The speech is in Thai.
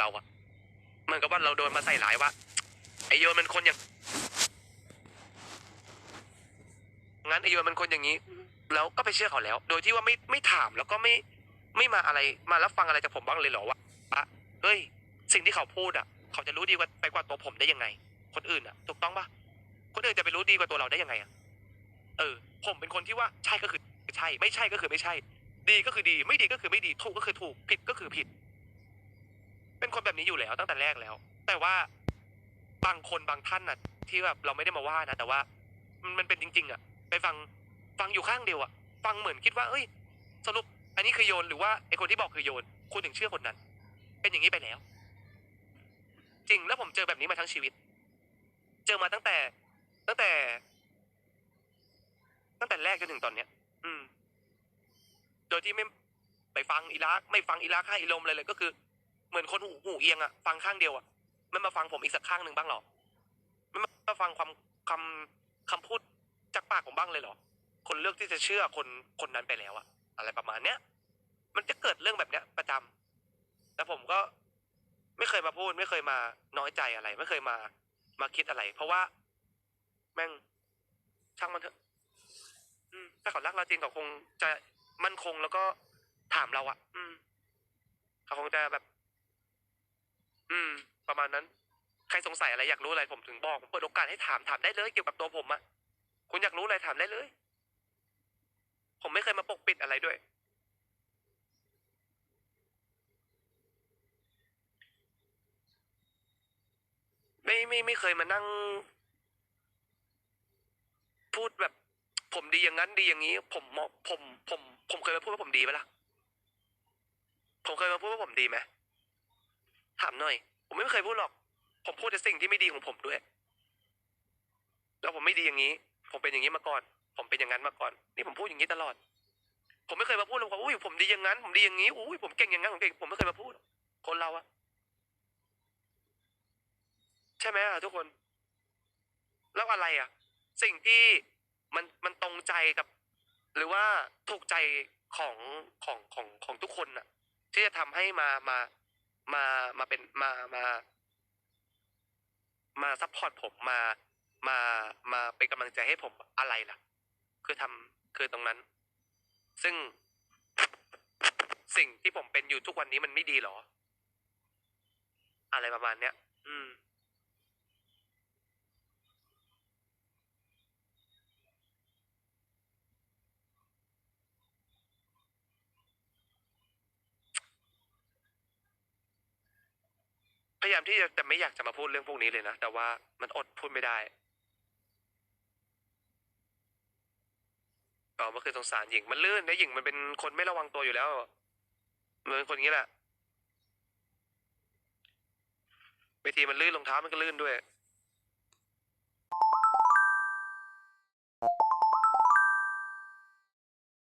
เราอะเหมือนกับว่าเราโดนมาใส่ร้ายว่าไอโยนมันคนอย่างงั้นไอโยนมันคนอย่างนี้ แล้วก็ไปเชื่อเขาแล้ว โดยที่ว่าไม่ไม่ถามแล้วก็ไม่ไม่มาอะไรมารับฟังอะไรจากผมบ้างเลยเหรอว่าอะเฮ้ย สิ่งที่เขาพูดอะเขาจะรู้ดีกว่าไปกว่าตัวผมได้ยังไง คนอื่นอะถูกต้องปะคนอื่นจะไปรู้ดีกว่าตัวเราได้ยังไงอะเออ ผมเป็นคนที่ว่าใช่ก็คือใช่ ไม่ใช่ก็คือไม่ใช่ ดีก็คือดี ไม่ดีก็คือไม่ดี ถูกก็คือถูก ผิดก็คือผิด เป็นคนแบบนี้อยู่แล้วตั้งแต่แรกแล้ว แต่ว่าบางคนบางท่านน่ะ ที่แบบเราไม่ได้มาว่านะแต่ว่ามันมันเป็นจริง ๆ อะ ไปฟังฟังอยู่ข้างเดียวอะ ฟังเหมือนคิดว่า เอ้ย สรุป อันนี้คือโยนหรือว่าไอคนที่บอกคือโยนคุณถึงเชื่อคนนั้น เป็นอย่างนี้ไปแล้ว จริงแล้วผมเจอแบบนี้มาทั้งชีวิต เจอมาตั้งแต่ ตั้งแต่ ตั้งแต่แรกจนถึงตอนเนี้ย อืม โดยที่ไม่ไปฟังอีรักไม่ฟังอีรักให้อีลมเลยเลยก็คือ เหมือนคนหูหูเอียงอะฟังข้างเดียวอะไม่มาฟังผมอีกสักข้างหนึ่งบ้างหรอไม่มาฟังความคำคำพูดจากปากผมบ้างเลยเหรอ คนเลือกที่จะเชื่อคนคนนั้นไปแล้วอะอะไรประมาณเนี้ยมันจะเกิดเรื่องแบบเนี้ยประจำแต่ผมก็ไม่เคยมาพูด ไม่เคยมาน้อยใจอะไร ไม่เคยมามาคิดอะไร เพราะว่า แม่งช่างมันเถอะถ้าเขารักเราจริงเขาคงจะมั่นคงแล้วก็ถามเราอะอืม เขาคงจะแบบ อืม ประมาณนั้น ใครสงสัยอะไรอยากรู้อะไรผมถึงบอกผมเปิดโอกาสให้ถามถามได้เลยเกี่ยวกับตัวผมอะคุณอยากรู้อะไรถามได้เลย ผมไม่เคยมาปกปิดอะไรด้วย ไม่ไม่ไม่เคยมานั่ง พูดแบบ ผมดีอย่างนั้นดีอย่างนี้ ผมมองผม ผม ผมเคยมาพูดว่าผมดีไหมล่ะ ผมเคยมาพูดว่าผมดีไหม ถามหน่อย ผมไม่เคยพูดหรอก ผมพูดแต่สิ่งที่ไม่ดีของผมด้วย แล้วผมไม่ดีอย่างนี้ ผมเป็นอย่างนี้มาก่อน ผมเป็นอย่างนั้นมาก่อน นี่ผมพูดอย่างนี้ตลอด ผมไม่เคยมาพูดเลยว่าอุ้ยผมดีอย่างนั้น ผมดีอย่างนี้อุ้ยผมเก่งอย่างนั้นผมเก่งผมไม่เคยมาพูด คนเราอะใช่ไหมอะทุกคน แล้วอะไรอะสิ่งที่มันมันตรงใจกับ หรือว่าถูกใจของของของของทุกคนน่ะที่จะทำให้มามา มามาเป็นมามามาซัพพอร์ตผมมามามาเป็นกำลังใจให้ผมอะไรล่ะ คือทำคือตรงนั้น ซึ่งสิ่งที่ผมเป็นอยู่ทุกวันนี้มันไม่ดีหรอ อะไรประมาณเนี้ย อืม พยายามที่จะแต่ไม่อยากจะมาพูดเรื่องพวกนี้เลยนะ แต่ว่ามันอดพูดไม่ได้อ๋อเมื่อคืนสงสารหญิงมันลื่นนะหญิงมันเป็นคนไม่ระวังตัวอยู่แล้วมันเป็นคนอย่างนี้แหละเวทีมันลื่นรองเท้ามันก็ลื่นด้วย